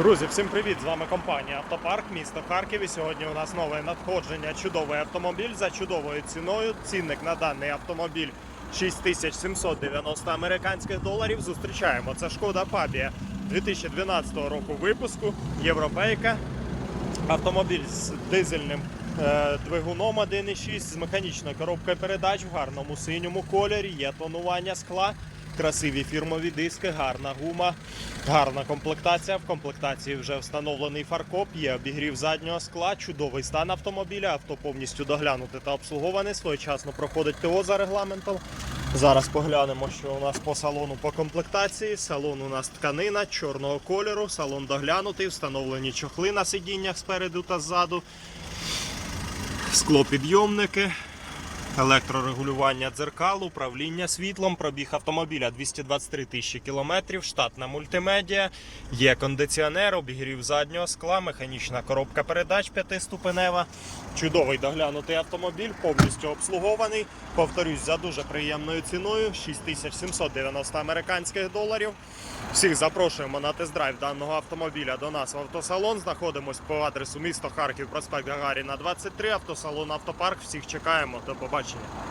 Друзі, всім привіт! З вами компанія Автопарк, місто Харків. І сьогодні у нас нове надходження. Чудовий автомобіль за чудовою ціною. Цінник на даний автомобіль 6790 американських доларів. Зустрічаємо. Це шкода Пабія 2012 року випуску. Європейка. Автомобіль з дизельним е, двигуном 1.6 з механічною коробкою передач в гарному синьому кольорі. Є тонування скла, красиві фірмові диски, гарна гума, гарна комплектація. В комплектації вже встановлений фаркоп, є обігрів заднього скла, чудовий стан автомобіля. Авто повністю доглянуте та обслуговане. Своєчасно проходить ТО за регламентом. Зараз поглянемо, що у нас по салону по комплектації. Салон у нас тканина чорного кольору, салон доглянутий, встановлені чохли на сидіннях спереду та ззаду, склопідйомники, електрорегулювання дзеркал, управління світлом, пробіг автомобіля 223 тисячі кілометрів, штатна мультимедіа, є кондиціонер, обігрів заднього скла, механічна коробка передач п'ятиступенева. Чудовий доглянутий автомобіль, повністю обслугований. Повторюсь, за дуже приємною ціною 6790 американських доларів. Всіх запрошуємо на тест-драйв даного автомобіля до нас в автосалон. Знаходимось по адресу місто Харків, проспект Гагаріна 23, автосалон Автопарк. Всіх чекаємо. До побачення.